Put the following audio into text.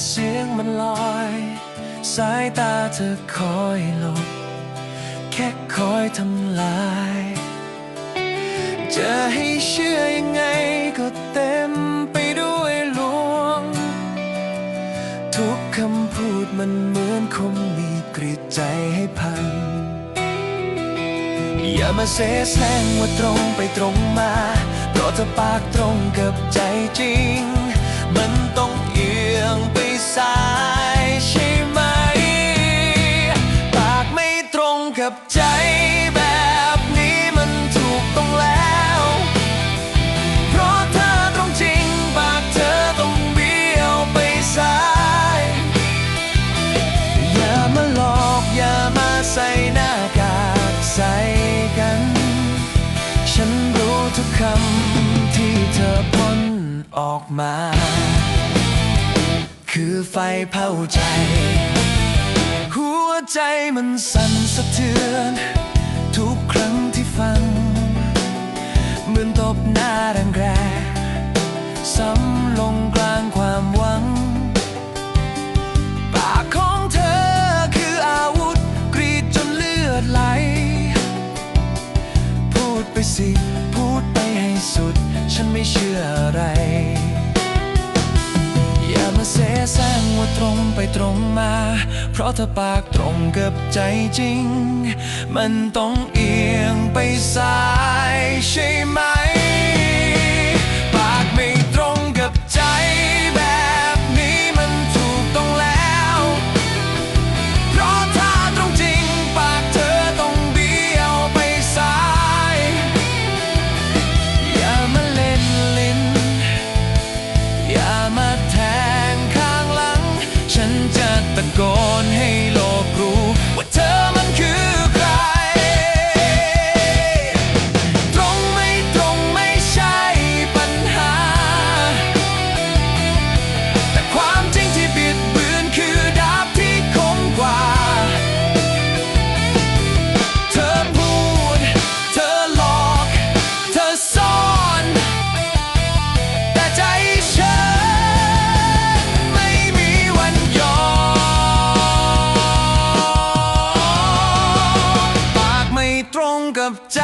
สียงมันลอย สายตาเธอคอยหลบ แค่คอยทำลาย จะให้เชื่อยังไงก็เต็มไปด้วยลวง ทุกคำพูดมันเหมือนคมมีกรีดใจให้พังอย่ามาเสแสร้งว่าตรงไปตรงมา เพราะถ้าปากตรงกับใจ กับใจแบบนี้มันถูกต้องแล้ว เพราะเธอตรงจริงปากเธอต้องเบี้ยวไปซ้าย อย่ามาหลอกอย่ามาใส่หน้ากากใส่กัน ฉันรู้ทุกคำที่เธอพ่นออกมา คือไฟเผาใจ ใจมันสั่นสะเทือน ทุกครั้งที่ฟัง เหมือนตบหน้าแรงๆซ้ำลงกลางความหวัง ปากของเธอคืออาวุธ กรีดจนเลือดไหล พูดไปสิ พูดไปให้สุด ฉันไม่เชื่ออะไร ตรงไปตรงมา เพราะถ้าปากตรงกับใจจริง มันต้องเอียงไปซ้ายใช่ไหม ปากไม่ตรงกับใจ มป